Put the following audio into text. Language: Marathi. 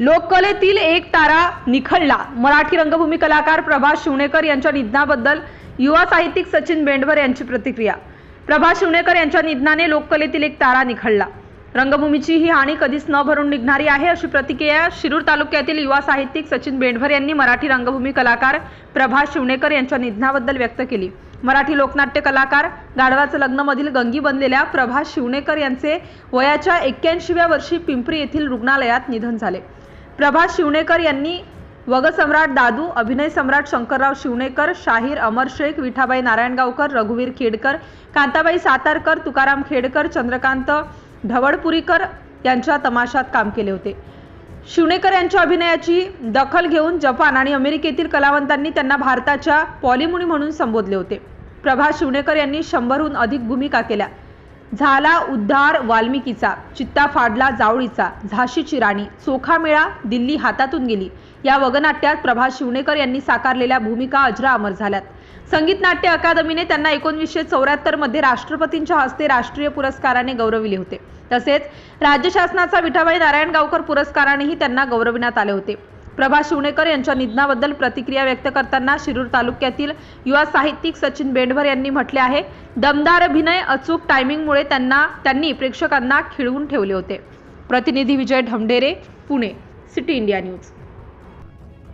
लोककलेतील एक तारा निखळला. मराठी रंगभूमी कलाकार प्रभास शिवणेकर यांच्या निधनाबद्दल युवा साहित्यिक सचिन बेंडवर यांची प्रतिक्रिया. प्रभास शिवणेकर यांच्या निधनाने लोककलेतील एक तारा निखळला. रंगभूमीची ही हानी कधीच न भरून निघणारी आहे अशी प्रतिक्रिया शिरूर तालुक्यातील युवा साहित्यिक सचिन बेंडभर यांनी मराठी रंगभूमी कलाकार प्रभास शिवणेकर यांच्या निधनाबद्दल व्यक्त केली. मराठी लोकनाट्य कलाकार गाढवाचं लग्नमधील गंगी बनलेल्या प्रभास शिवणेकर यांचे वयाच्या एक्क्याऐंशीव्या वर्षी पिंपरी येथील रुग्णालयात निधन झाले. प्रभा शिवणेकर यांनी वगसम्राट दादू अभिनय सम्राट शंकरराव शिवणेकर शाहीर अमर शेख विठाबाई नारायणगावकर रघुवीर खेडकर कांताबाई सातारकर तुकाराम खेडकर चंद्रकांत ढवळपुरीकर यांच्या तमाशात काम केले होते. शिवणेकर यांच्या अभिनयाची दखल घेऊन जपान आणि अमेरिकेतील कलावंतांनी त्यांना भारताच्या पॉलिमुनी म्हणून संबोधले होते. प्रभा शिवणेकर यांनी शंभरहून अधिक भूमिका केल्या. झाला उद्धार वाल्मिकीचा चित्ता फाडला जावळीचा झाशीची राणी चोखा मेळा दिल्ली हातातून गेली. या वगनाट्यात प्रभास शिवणेकर यांनी साकारलेल्या भूमिका अजरा अमर झाल्यात. संगीत नाट्य अकादमीने त्यांना एकोणवीसशे चौऱ्याहत्तरमध्ये राष्ट्रपतींच्या हस्ते राष्ट्रीय पुरस्काराने गौरविले होते. तसेच राज्य शासनाचा विठाबाई नारायणगावकर पुरस्कारानेही त्यांना गौरविण्यात आले होते. प्रभा शिवणेकर यांच्या निधनाबद्दल प्रतिक्रिया व्यक्त करताना शिरूर तालुक्यातील युवा साहित्यिक सचिन बेंडभर यांनी म्हटले आहे दमदार अभिनय अचूक टायमिंगमुळे त्यांना त्यांनी प्रेक्षकांना खिळवून ठेवले होते. प्रतिनिधी Vijay Dhamdhere Pune city India news.